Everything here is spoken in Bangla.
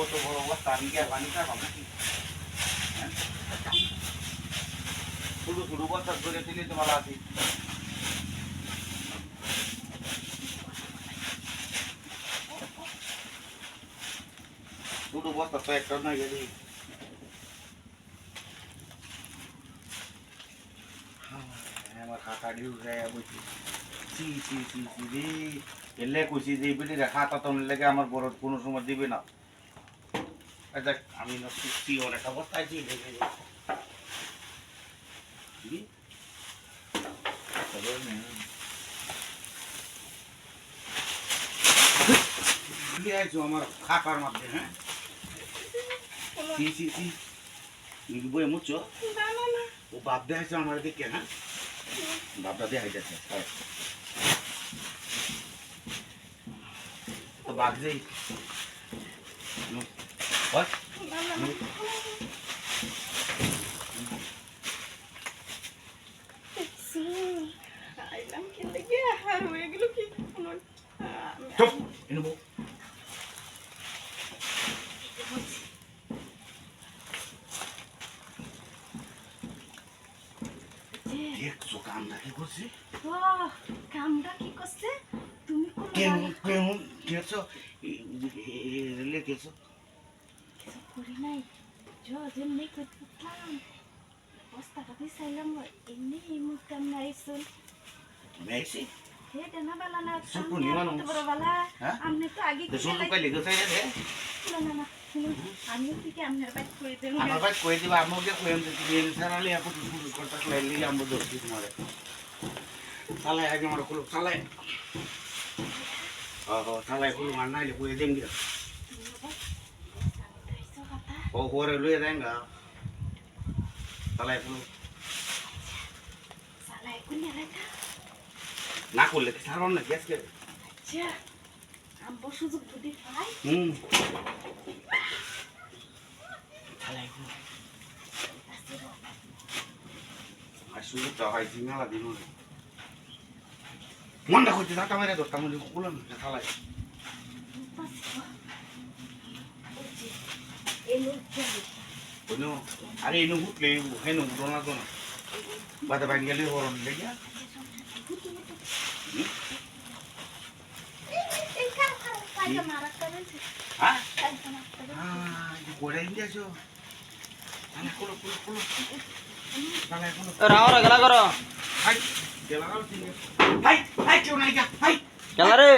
অত বড় অবস্থা আমি আর পানি খাব নাকি? শুধু শুধু বছর ধরে দিলে তোমার আছে দুটো বস্তা তো একটা না গেলি সি রে এলে কইছি যে বেটি খাতা তো লেগে আমার বড় কোনো সময় দিবে না আমি না। সত্যি অনেক অবস্থায় দেখে আমার খাতার মধ্যে হ্যাঁ বই মুচ্ছ ও বাপ দেখাইছে আমার দিকে হ্যাঁ? বাপটা দেখাইতেছে তো বাপ যেই বল। আইলাম খেলতে গিয়ে আর হয়ে গেল কি? কোনো চুপ। এনে দেখছ কামটা কি করছে? কামটা কি করছে? তুমি কেমন কেমন? দেখছ লেখেছো কিছু করি নাই। যখন নেই করতে উঠলাম। বস্তাটা দিয়ে চাইলাম এমনি এই মুহূর্তে আমি আইসুন। মেসি হে দেনা বালা না পারো বালা। হ্যাঁ? তো আগে না না। আমার ভাই কই দিবা আমাকে তুমি এনে সারালে আপু শুরু করতে কইলি আমরা দর্শি তোমারে সালাই আগে আমার সালাই ওহো সালাই কুলো মার নাইলে কই দেন গিয়া। ও হোরে লুয়ে দেঙ্গা সালাই কুলো সালা না করলে কি সারবাম না গ্যাস কে আচ্ছা। হুম। মনটা করতে থাকা মেরে দরকার মধ্যে না সালাই Bueno, আরে এনু হুটলে হেনু হুটনা তো না বাদে বাইন গেলে হরন লেগে হ্যাঁ হ্যাঁ এই গোড়া ইন্ডিয়া চো তাহলে কুলো কুলো কুলো তাহলে কুলো রাও রে গেলা করো। গেলা রে।